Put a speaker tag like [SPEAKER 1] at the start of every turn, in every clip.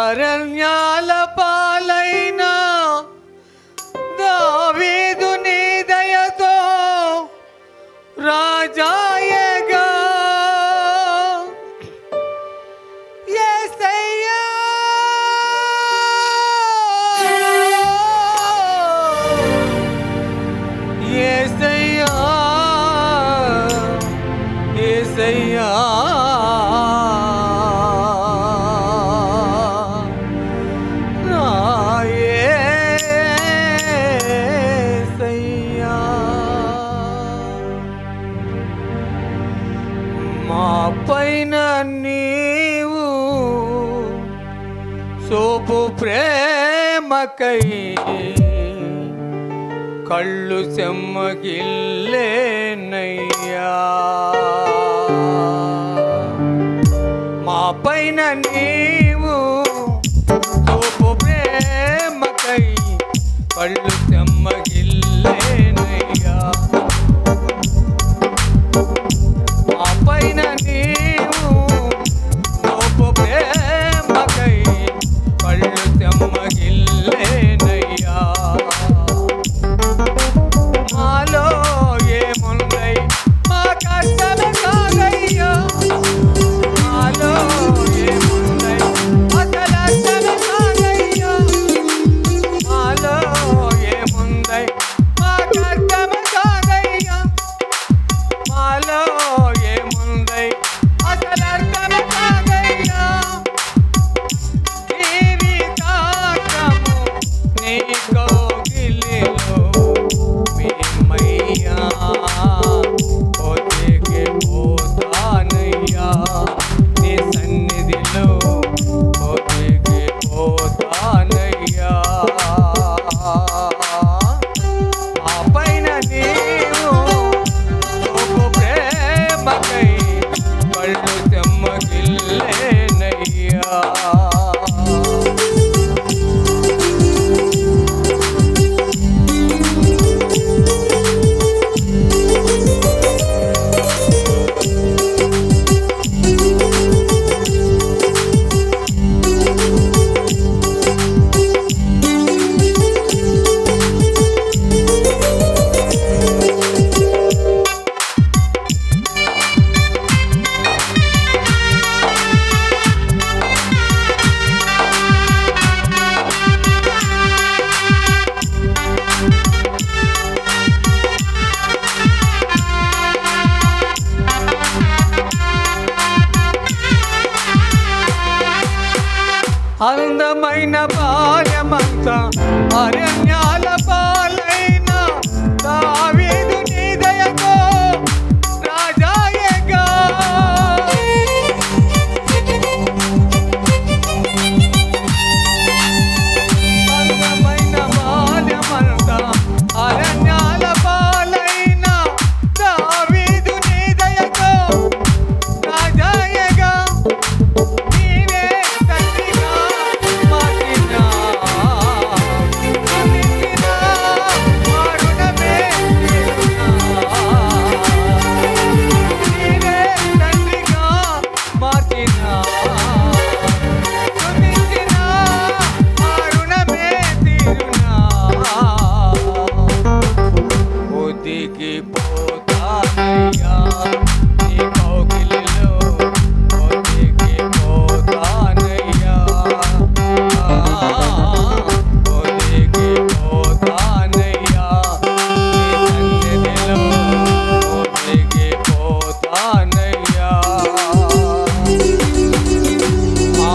[SPEAKER 1] అరణ్యాల పాలైన దావీదు నీ దయతో రాజాయగా. ఏ చూపు ప్రేమకై కళ్ళు సెమ్మగిల్లేనయ్యా. మా పైన నీవు చూపు ప్రేమకై కళ్ళు Hey, Santa, Areia.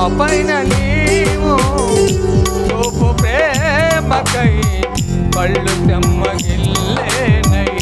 [SPEAKER 1] పైన నీవు తోపు ప్రేమకై పళ్ళు తెమ్మగిల్లేనై.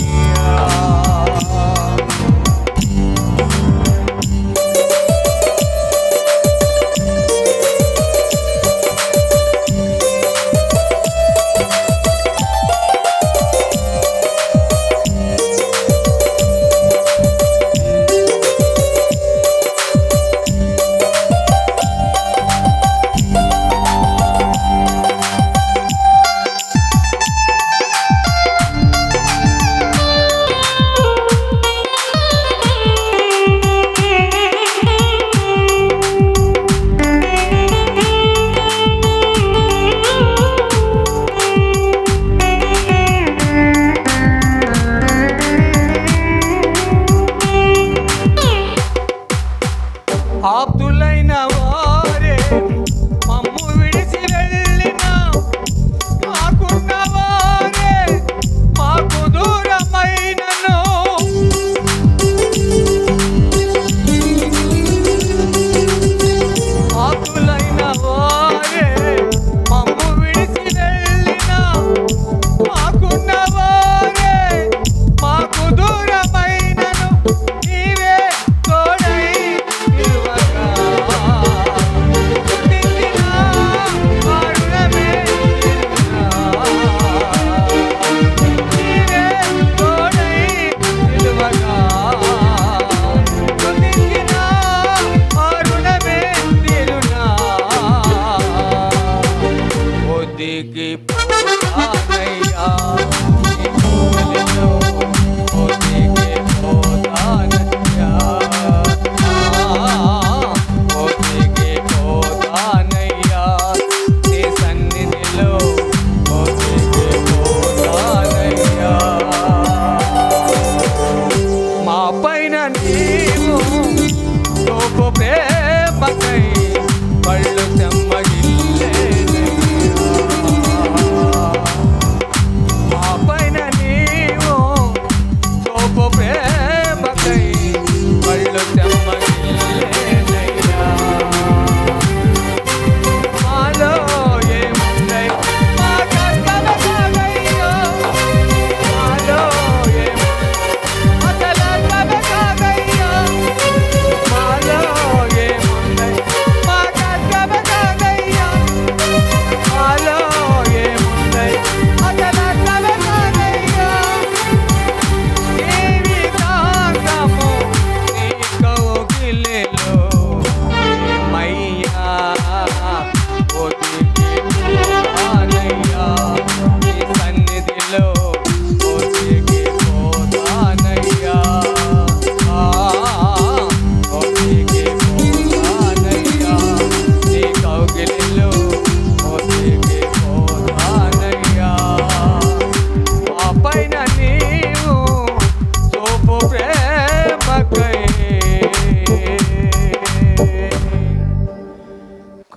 [SPEAKER 1] 赞美呀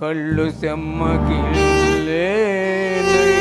[SPEAKER 1] కళ్ళు సెమ్మకి లేనయ్యా